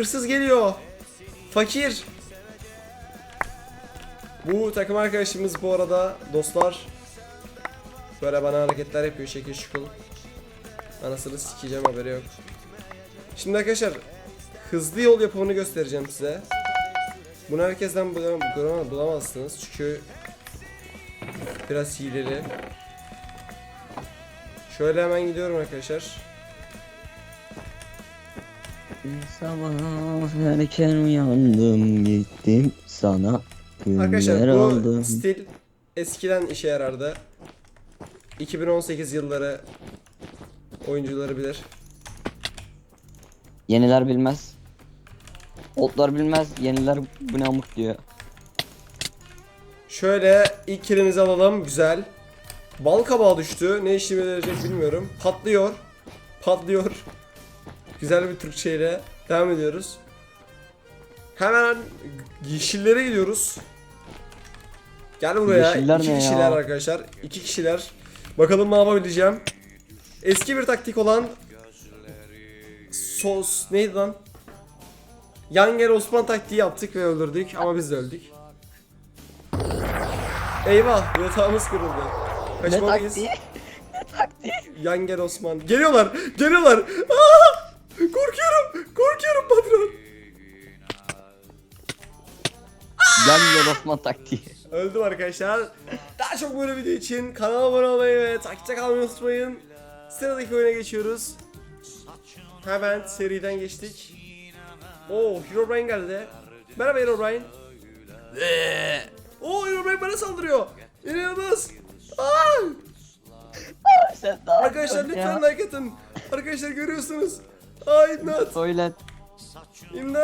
Hırsız geliyor. Fakir. Bu takım arkadaşımız bu arada dostlar. Böyle bana hareketler yapıyor şekil şukul. Anasını sikeceğim haberi yok. Şimdi arkadaşlar hızlı yol yapımını göstereceğim size. Bunu herkesten bulam- bulam- bulamazsınız çünkü biraz hileli. Şöyle hemen gidiyorum arkadaşlar. Sabah erken uyandım gittim sana güller Arkadaşlar bu aldım. stil eskiden işe yarardı. 2018 yılları oyuncuları bilir. Yeniler bilmez. Oldlar bilmez, yeniler bu ne amık diyor. Şöyle ilk kilimizi alalım. Güzel. Bal kabağı düştü. Ne işime yarayacak bilmiyorum. Patlıyor. Patlıyor. Güzel bir Türkçeyle devam ediyoruz. Hemen yeşillere gidiyoruz. Gel buraya. Yeşiller İki ne ya? kişiler arkadaşlar. İki kişiler. Bakalım ne yapabileceğim. Eski bir taktik olan sos neydi lan? Yanger Osman taktiği yaptık ve öldürdük ama biz de öldük. Eyvah yatağımız kırıldı. Ne Kaçmalıyız. taktiği? ne taktiği? Yanger Osman. Geliyorlar. Geliyorlar. Aa! Korkuyorum. Korkuyorum patron. Gelmiyor Osman taktiği. Öldüm arkadaşlar. Daha çok böyle video için kanala abone olmayı ve takipte kalmayı unutmayın. Sıradaki oyuna geçiyoruz. Hemen seriden geçtik. Oo Herobrine geldi. Merhaba Herobrine. Oo Herobrine bana saldırıyor. İnanılmaz. Aa! Sen daha Arkadaşlar lütfen like atın. Arkadaşlar görüyorsunuz. İmdat. Tuvalet. İmdat.